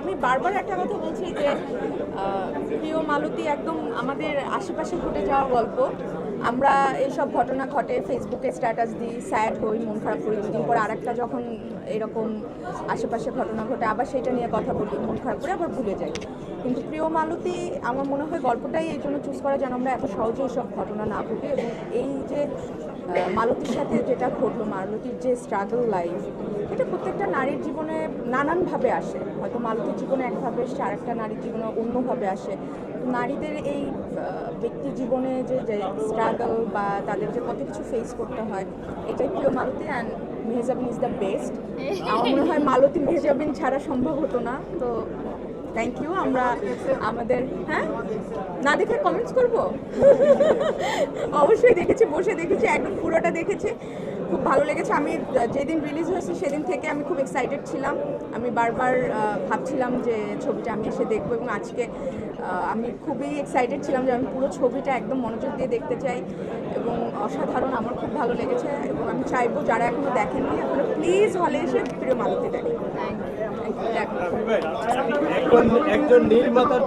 আমি বারবার একটা কথা বলছি যে প্রিয় মালতী একদম আমাদের আশেপাশে ঘটে যাওয়া গল্প। আমরা এইসব ঘটনা ঘটে ফেসবুকে স্ট্যাটাস দিই স্যাড হই, মন খারাপ করি। দুদিন পর আরেকটা যখন এরকম আশেপাশে ঘটনা ঘটে, আবার সেটা নিয়ে কথা বলি, মন খারাপ করে আবার ভুলে যাই। কিন্তু প্রিয় মালতী আমার মনে হয় গল্পটাই এই জন্য চুজ করা যেন আমরা এত সহজে এইসব ঘটনা না ঘটে এবং এই যে মালতীর সাথে যেটা ঘটলো, মালতীর যে স্ট্রাগল লাইফ এটা প্রত্যেকটা নারীর জীবনে নানানভাবে আসে। হয়তো মালতীর জীবনে একভাবে এসছে, আরেকটা নারীর জীবনে অন্যভাবে আসে। নারীদের এই ব্যক্তি জীবনে যে যে স্ট্রাগল বা তাদের যে কত কিছু ফেস করতে হয়, এটাই প্রিয় Malati and Mehjabin is the best আমার মনে হয় মালতী মেহজাবিন ছাড়া সম্ভব হতো না। তো থ্যাংক ইউ আমরা আমাদের হ্যাঁ? না দেখে কমেন্টস করব? অবশ্যই দেখেছি বসে দেখেছি একদম পুরোটা দেখেছি। খুব ভালো লেগেছে। আমি যেদিন রিলিজ হয়েছে সেদিন থেকে আমি খুব এক্সাইটেড ছিলাম। আমি বারবার ভাবছিলাম যে ছবিটা আমি এসে দেখব এবং আজকে আমি খুবই এক্সাইটেড ছিলাম যে আমি পুরো ছবিটা একদম মনোযোগ দিয়ে দেখতে চাই এবং অসাধারণ আমার খুব ভালো লেগেছে এবং আমি চাইব যারা এখনও দেখেননি এখনও প্লিজ হলে এসে প্রিয় মালতী দেখেন। দেখো একজন একজন নির্মাতার